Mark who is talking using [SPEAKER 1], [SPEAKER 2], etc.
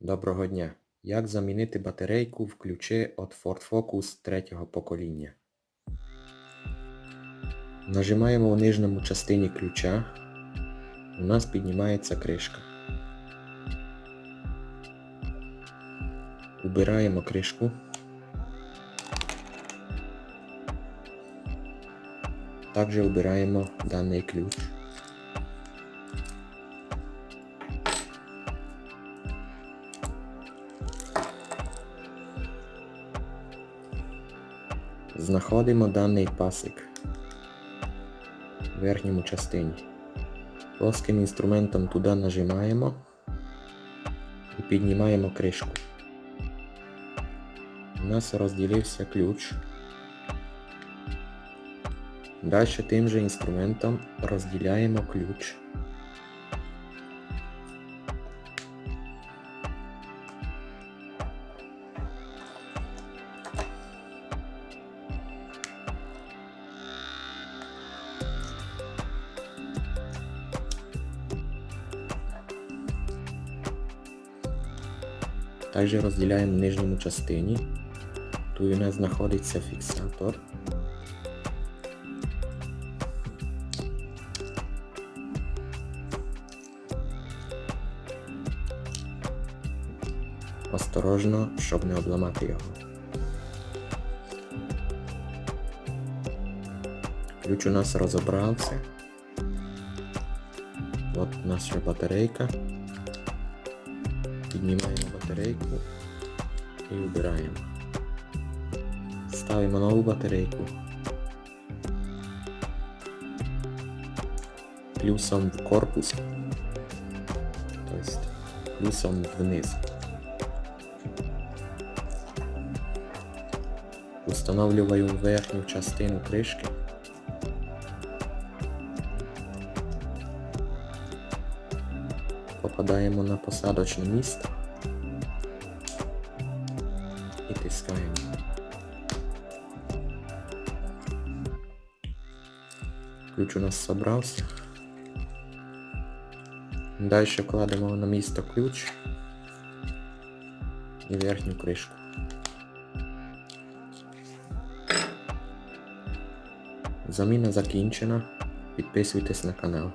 [SPEAKER 1] Доброго дня! Як замінити батарейку в ключі від Ford Focus третього покоління? Нажимаємо в нижньому частині ключа. У нас піднімається кришка. Убираємо кришку. Також убираємо даний ключ. Знаходимо даний пасик в верхньому частині. Плоским інструментом туди нажимаємо і піднімаємо кришку. У нас розділився ключ. Далі тим же інструментом розділяємо ключ. Також розділяємо в нижньому частині. Тут у нас знаходиться фіксатор. Осторожно, щоб не обламати його. Ключ у нас розібрався. От наша батарейка. Піднімаємо батарейку і вбираємо. Ставимо нову батарейку. Плюсом в корпус. Тобто плюсом вниз. Установлюю верхню частину кришки. Попадаємо на посадочне місце і тискаємо. Ключ у нас собрався. Далі кладемо на місце ключ і верхню кришку. Заміна закінчена. Підписуйтесь на канал.